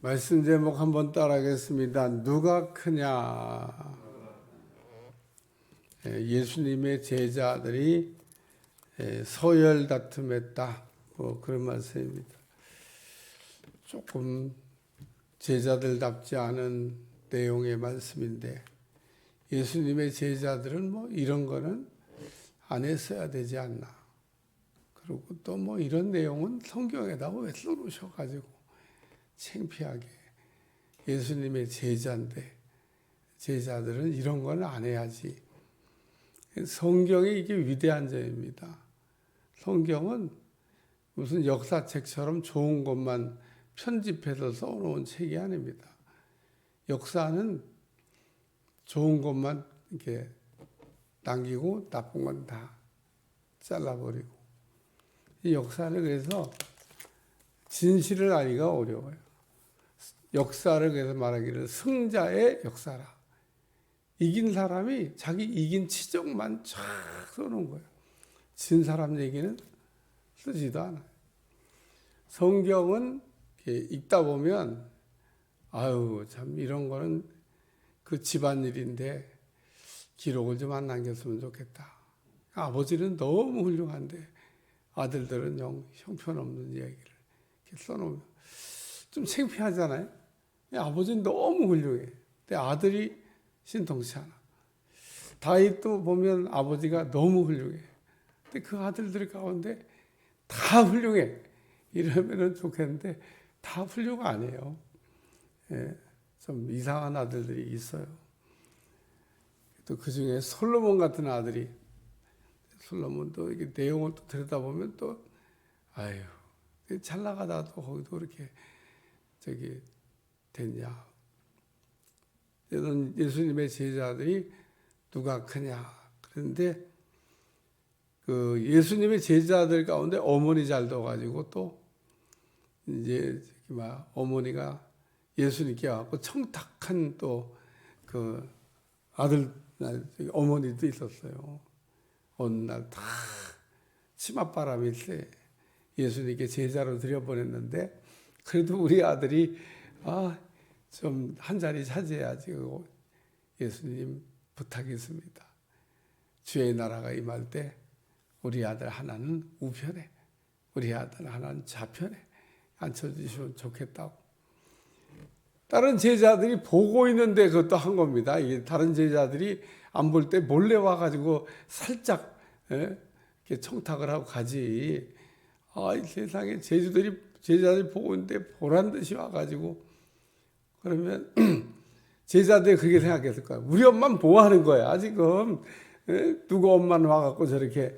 말씀 제목 한번 따라하겠습니다. 누가 크냐? 예, 예수님의 제자들이 예, 서열 다툼했다. 뭐 그런 말씀입니다. 조금 제자들답지 않은 내용의 말씀인데 예수님의 제자들은 뭐 이런 거는 안 했어야 되지 않나. 그리고 또 뭐 이런 내용은 성경에다 왜 써놓으셔가지고 창피하게 예수님의 제자인데 제자들은 이런 건안 해야지. 성경이 이게 위대한 점입니다. 성경은 무슨 역사책처럼 좋은 것만 편집해서 써놓은 책이 아닙니다. 역사는 좋은 것만 이렇게 남기고 나쁜 건 다 잘라버리고 이 역사는 그래서 진실을 알기가 어려워요. 역사를 그래서 말하기를 승자의 역사라. 이긴 사람이 자기 이긴 치적만 쫙 써놓은 거예요. 진 사람 얘기는 쓰지도 않아요. 성경은 읽다 보면 아유 참 이런 거는 그 집안일인데 기록을 좀 안 남겼으면 좋겠다. 아버지는 너무 훌륭한데 아들들은 영 형편없는 이야기를 이렇게 써놓으면 좀 창피하잖아요. 아버지는 너무 훌륭해. 근데 아들이 신통치 않아. 다윗도 보면 아버지가 너무 훌륭해. 근데 그 아들들 가운데 다 훌륭해. 이러면은 좋겠는데 다 훌륭 아니에요. 예, 좀 이상한 아들들이 있어요. 또 그 중에 솔로몬 같은 아들이 솔로몬도 이게 내용을 또 들여다보면 또 아유 잘 나가다도 거기도 그렇게 저기 됐냐. 이런 예수님의 제자들이 누가 크냐. 그런데 그 예수님의 제자들 가운데 어머니 잘 둬가지고 또 이제 막 어머니가 예수님께 와갖고 청탁한 또 그 아들 어머니도 있었어요. 어느 날 다 치맛바람일 때 예수님께 제자로 들여보냈는데 그래도 우리 아들이 아 좀 한 자리 차지해야지 그거 예수님 부탁했습니다. 주의 나라가 임할 때 우리 아들 하나는 우편에 우리 아들 하나는 좌편에 앉혀주시면 좋겠다고. 다른 제자들이 보고 있는데 그것도 한 겁니다. 다른 제자들이 안 볼 때 몰래 와가지고 살짝 예? 이렇게 청탁을 하고 가지. 아, 이 세상에 제주들이 제자들이 보고 있는데 보란 듯이 와가지고 그러면 제자들이 그렇게 생각했을 거야. 우리 엄마는 뭐 하는 거야 지금 예? 누구 엄마는 와갖고 저렇게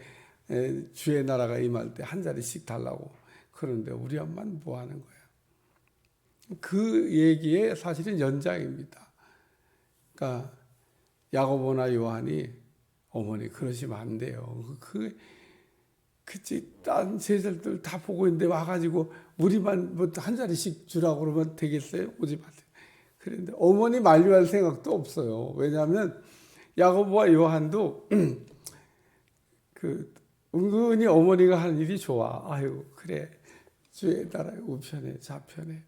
예, 주의 나라가 임할 때 한 자리씩 달라고 그런데 우리 엄마는 뭐 하는 거야? 그 얘기의 사실은 연장입니다. 그러니까 야고보나 요한이 어머니 그러시면 안 돼요. 그 그치 딴 제자들 다 보고 있는데 와가지고 우리만 뭐 한 자리씩 주라고 그러면 되겠어요? 오지 마세요. 그런데 어머니 만류할 생각도 없어요. 왜냐하면 야고보와 요한도 그 은근히 어머니가 하는 일이 좋아. 아유 그래 주의 나라의 우편에 좌편에.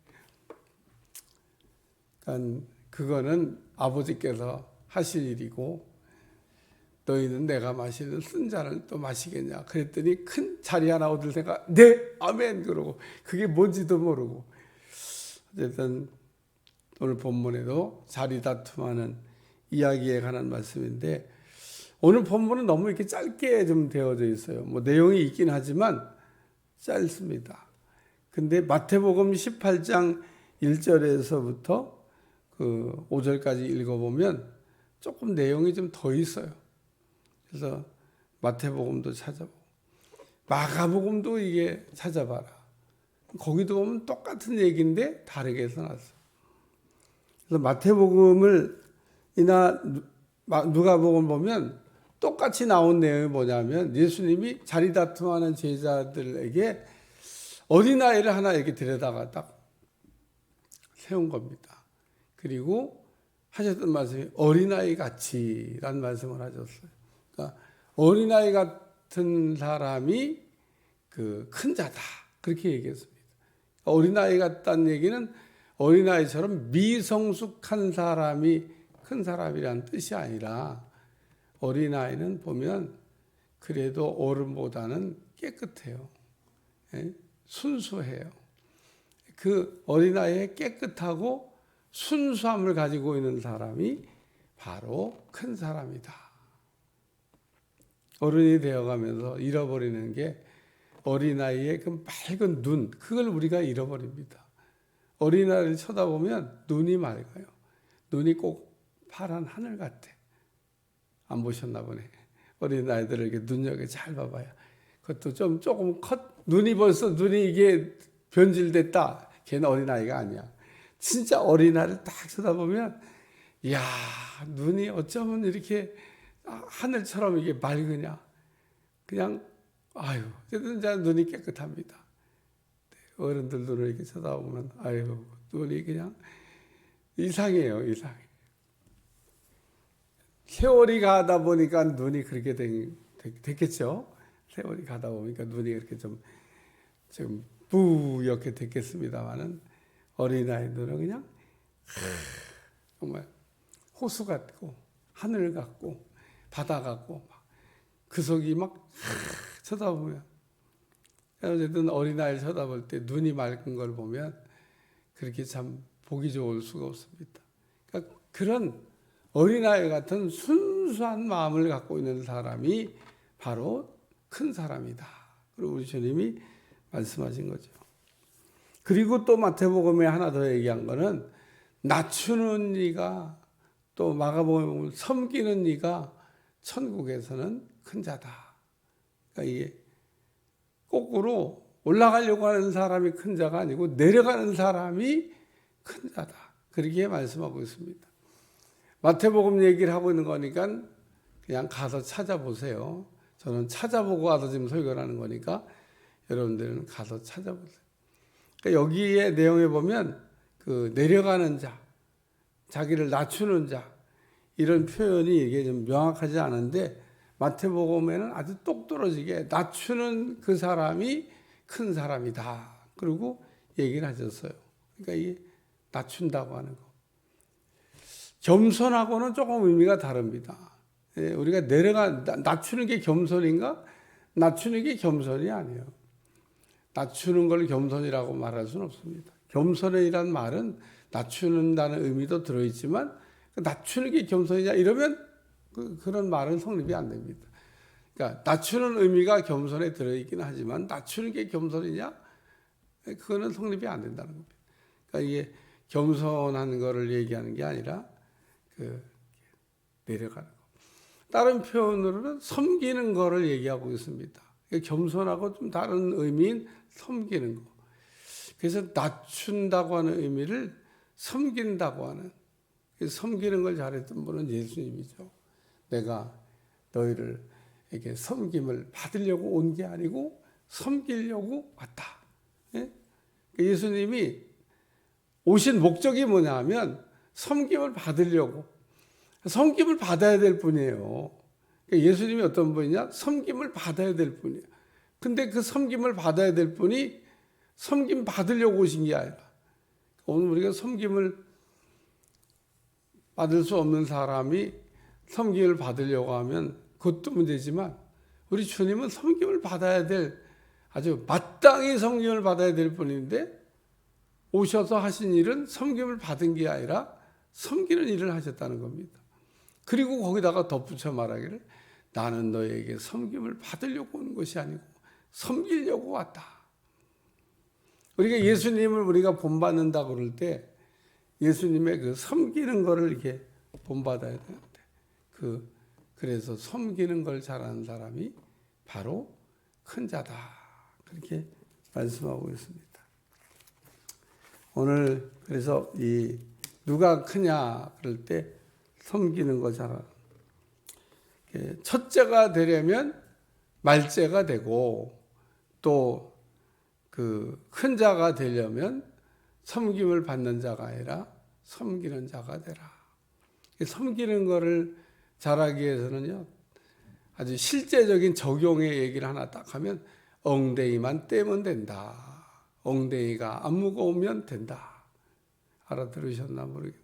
그러니까 그거는 아버지께서 하실 일이고 너희는 내가 마시는 쓴 잔을 또 마시겠냐 그랬더니 큰 자리 하나 얻을 생각 네 아멘 그러고 그게 뭔지도 모르고 어쨌든 오늘 본문에도 자리 다툼하는 이야기에 관한 말씀인데 오늘 본문은 너무 이렇게 짧게 좀 되어져 있어요. 뭐 내용이 있긴 하지만 짧습니다. 근데 마태복음 18장 1절에서부터 그 5절까지 읽어보면 조금 내용이 좀 더 있어요. 그래서 마태복음도 찾아보고 마가복음도 이게 찾아봐라. 거기도 보면 똑같은 얘기인데 다르게 써놨어. 그래서 마태복음을 이나 누가복음 보면 똑같이 나온 내용이 뭐냐면 예수님이 자리 다툼하는 제자들에게 어린아이를 하나 이렇게 데려다가 딱 세운 겁니다. 그리고 하셨던 말씀이 어린아이 같이란 말씀을 하셨어요. 그러니까 어린아이 같은 사람이 그 큰 자다. 그렇게 얘기했습니다. 어린아이 같다는 얘기는 어린아이처럼 미성숙한 사람이 큰 사람이란 뜻이 아니라 어린아이는 보면 그래도 어른보다는 깨끗해요. 예? 순수해요. 그 어린아이의 깨끗하고 순수함을 가지고 있는 사람이 바로 큰 사람이다. 어른이 되어가면서 잃어버리는 게 어린아이의 그 맑은 눈, 그걸 우리가 잃어버립니다. 어린아이를 쳐다보면 눈이 맑아요. 눈이 꼭 파란 하늘 같아. 안 보셨나 보네. 어린아이들을 이렇게 눈여겨 잘 봐봐요. 그것도 좀 조금 컸, 눈이 벌써 눈이 이게 변질됐다. 걔는 어린아이가 아니야. 진짜 어린아이를 딱 쳐다보면, 이야, 눈이 어쩌면 이렇게 하늘처럼 이게 맑으냐. 그냥, 아유, 진짜 눈이 깨끗합니다. 어른들 눈을 이렇게 쳐다보면, 아유, 눈이 그냥 이상해요, 이상해. 세월이 가다 보니까 눈이 그렇게 된, 됐겠죠. 세월이 가다 보니까 눈이 그렇게 좀, 좀 뿌옇게 됐겠습니다만은 어린아이 눈은 그냥 정말 호수 같고 하늘 같고 바다 같고 그 속이 막 쳐다보면 어쨌든 어린아이를 쳐다볼 때 눈이 맑은 걸 보면 그렇게 참 보기 좋을 수가 없습니다. 그러니까 그런 어린아이 같은 순수한 마음을 갖고 있는 사람이 바로 큰 사람이다. 그리고 우리 주님이 말씀하신 거죠. 그리고 또 마태복음에 하나 더 얘기한 거는 낮추는 이가 또 마가복음 섬기는 이가 천국에서는 큰 자다. 그러니까 이게 거꾸로 올라가려고 하는 사람이 큰 자가 아니고 내려가는 사람이 큰 자다. 그렇게 말씀하고 있습니다. 마태복음 얘기를 하고 있는 거니까 그냥 가서 찾아보세요. 저는 찾아보고 와서 지금 설교를 하는 거니까 여러분들은 가서 찾아보세요. 그러니까 여기에 내용에 보면 그 내려가는 자, 자기를 낮추는 자 이런 표현이 이게 좀 명확하지 않은데 마태복음에는 아주 똑 떨어지게 낮추는 그 사람이 큰 사람이다. 그리고 얘기를 하셨어요. 그러니까 이게 낮춘다고 하는 거. 겸손하고는 조금 의미가 다릅니다. 예, 우리가 내려가 낮추는 게 겸손인가? 낮추는 게 겸손이 아니에요. 낮추는 걸 겸손이라고 말할 수는 없습니다. 겸손이란 말은 낮추는다는 의미도 들어있지만 그 낮추는 게 겸손이냐 이러면 그, 그런 말은 성립이 안 됩니다. 그러니까 낮추는 의미가 겸손에 들어있긴 하지만 낮추는 게 겸손이냐? 그거는 성립이 안 된다는 겁니다. 그러니까 이게 겸손한 거를 얘기하는 게 아니라 그 내려가는 거. 다른 표현으로는 섬기는 거를 얘기하고 있습니다. 겸손하고 좀 다른 의미인 섬기는 거. 그래서 낮춘다고 하는 의미를 섬긴다고 하는 섬기는 걸 잘했던 분은 예수님이죠. 내가 너희를 이렇게 섬김을 받으려고 온 게 아니고 섬기려고 왔다. 예? 예수님이 오신 목적이 뭐냐면 섬김을 받으려고 섬김을 받아야 될 분이에요. 그러니까 예수님이 어떤 분이냐? 섬김을 받아야 될 분이에요. 근데 그 섬김을 받아야 될 분이 섬김 받으려고 오신 게 아니라 오늘 우리가 섬김을 받을 수 없는 사람이 섬김을 받으려고 하면 그것도 문제지만 우리 주님은 섬김을 받아야 될 아주 마땅히 섬김을 받아야 될 분인데 오셔서 하신 일은 섬김을 받은 게 아니라 섬기는 일을 하셨다는 겁니다. 그리고 거기다가 덧붙여 말하기를 나는 너에게 섬김을 받으려고 온 것이 아니고 섬기려고 왔다. 우리가 예수님을 우리가 본받는다 그럴 때 예수님의 그 섬기는 거를 이렇게 본받아야 되는데 그 그래서 섬기는 걸 잘하는 사람이 바로 큰 자다. 그렇게 말씀하고 있습니다. 오늘 그래서 이 누가 크냐 그럴 때 섬기는 거 잘하는 첫째가 되려면 말째가 되고 또 그 큰 자가 되려면 섬김을 받는 자가 아니라 섬기는 자가 되라. 섬기는 거를 잘하기 위해서는요, 아주 실제적인 적용의 얘기를 하나 딱 하면 엉덩이만 떼면 된다. 엉덩이가 안 무거우면 된다. 알아들으셨나 모르겠네요.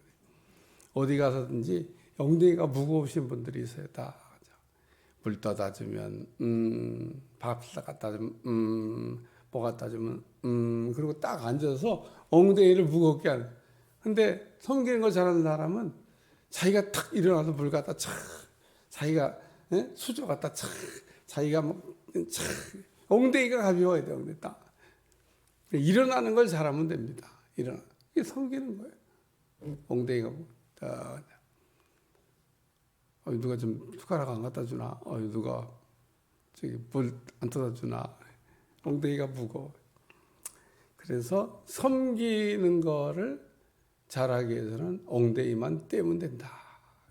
어디 가서든지 엉덩이가 무거우신 분들이 있어요. 다. 물 떠다 주면 음, 밥 갖다 주면 음, 뭐 갖다 주면 음, 그리고 딱 앉아서 엉덩이를 무겁게 하는. 근데 섬기는 거 잘하는 사람은 자기가 탁 일어나서 물 갖다 착 자기가 예? 수저 갖다 착 자기가 뭐착 엉덩이가 가벼워야 돼요. 엉덩이 딱 일어나는 걸 잘하면 됩니다. 일어나 이게 섬기는 거예요. 엉덩이가 뭐, 딱 어, 누가 좀 숟가락 안 갖다 주나? 어, 누가 저기 물안 떠다 주나? 엉덩이가 무거워. 그래서 섬기는 거를 잘하기 위해서는 엉덩이만 떼면 된다.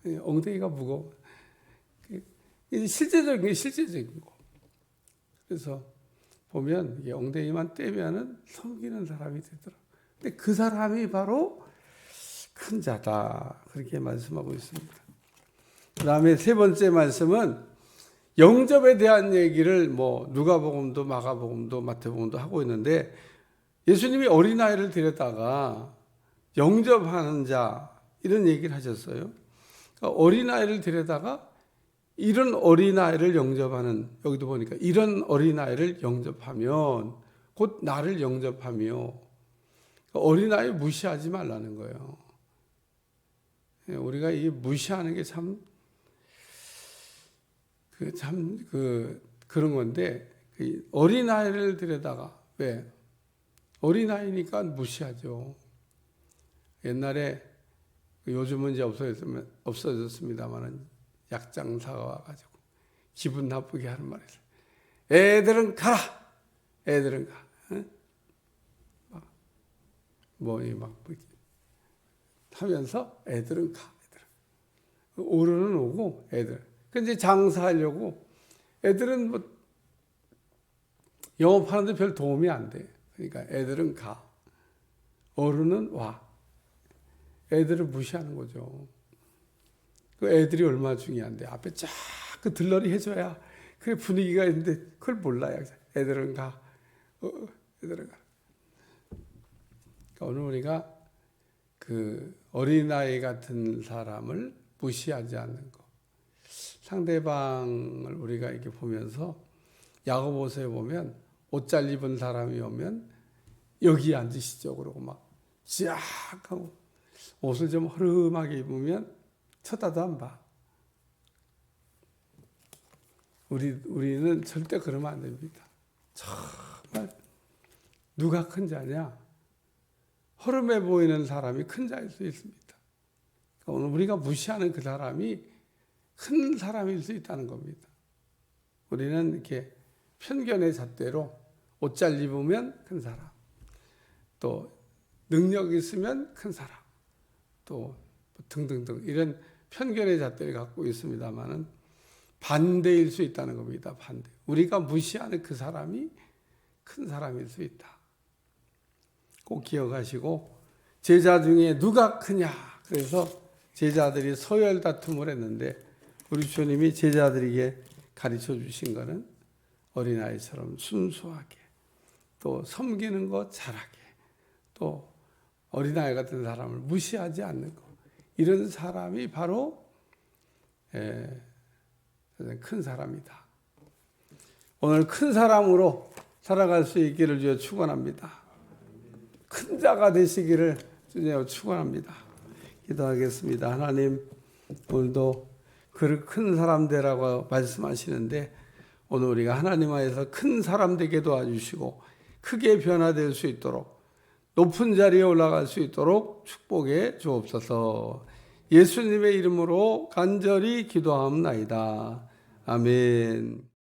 예, 엉덩이가 무거워. 이게 실제적인 게 실제적인 거. 그래서 보면 이게 엉덩이만 떼면은 섬기는 사람이 되더라. 근데 그 사람이 바로 큰 자다. 그렇게 말씀하고 있습니다. 그 다음에 세 번째 말씀은 영접에 대한 얘기를 뭐 누가복음도 마가복음도 마태복음도 하고 있는데 예수님이 어린아이를 데려다가 영접하는 자 이런 얘기를 하셨어요. 그러니까 어린아이를 데려다가 이런 어린아이를 영접하는 여기도 보니까 이런 어린아이를 영접하면 곧 나를 영접하며 그러니까 어린아이 무시하지 말라는 거예요. 예, 우리가 이 무시하는 게 참 그 참 그 그런 건데 그 어린아이를 데려다가 왜 어린아이니까 무시하죠. 옛날에 그 요즘은 이제 없어졌으면 없어졌습니다만은 약장사가 와가지고 기분 나쁘게 하는 말이 있어요. 애들은 가라. 애들은 가. 응? 막 뭐이 막 하면서 애들은 가. 애들은 오르는 오고 애들. 근데 장사하려고 애들은 뭐 영업하는데 별 도움이 안 돼. 그러니까 애들은 가. 어른은 와. 애들을 무시하는 거죠. 그 애들이 얼마나 중요한데 앞에 쫙 그 들러리 해줘야 그 분위기가 있는데 그걸 몰라요. 애들은 가. 어, 애들은 가. 그러니까 오늘 우리가 그 어린아이 같은 사람을 무시하지 않는 거. 상대방을 우리가 이렇게 보면서 야고보서에 보면 옷 잘 입은 사람이 오면 여기 앉으시죠. 그러고 막 쫙 하고 옷을 좀 허름하게 입으면 쳐다도 안 봐. 우리 우리는 절대 그러면 안 됩니다. 정말 누가 큰 자냐? 허름해 보이는 사람이 큰 자일 수 있습니다. 그러니까 오늘 우리가 무시하는 그 사람이 큰 사람일 수 있다는 겁니다. 우리는 이렇게 편견의 잣대로 옷 잘 입으면 큰 사람, 또 능력 있으면 큰 사람, 또 등등등 이런 편견의 잣대를 갖고 있습니다만은 반대일 수 있다는 겁니다. 반대. 우리가 무시하는 그 사람이 큰 사람일 수 있다. 꼭 기억하시고 제자 중에 누가 크냐? 그래서 제자들이 서열 다툼을 했는데 우리 주님이 제자들에게 가르쳐 주신 것은 어린아이처럼 순수하게 또 섬기는 것 잘하게 또 어린아이 같은 사람을 무시하지 않는 것 이런 사람이 바로 예, 큰 사람이다. 오늘 큰 사람으로 살아갈 수 있기를 주여 축원합니다. 큰 자가 되시기를 주여 축원합니다. 기도하겠습니다. 하나님 오늘도 그큰 사람 되라고 말씀하시는데 오늘 우리가 하나님 안에서 큰 사람 되게 도와주시고 크게 변화될 수 있도록 높은 자리에 올라갈 수 있도록 축복해 주옵소서. 예수님의 이름으로 간절히 기도하옵나이다. 아멘.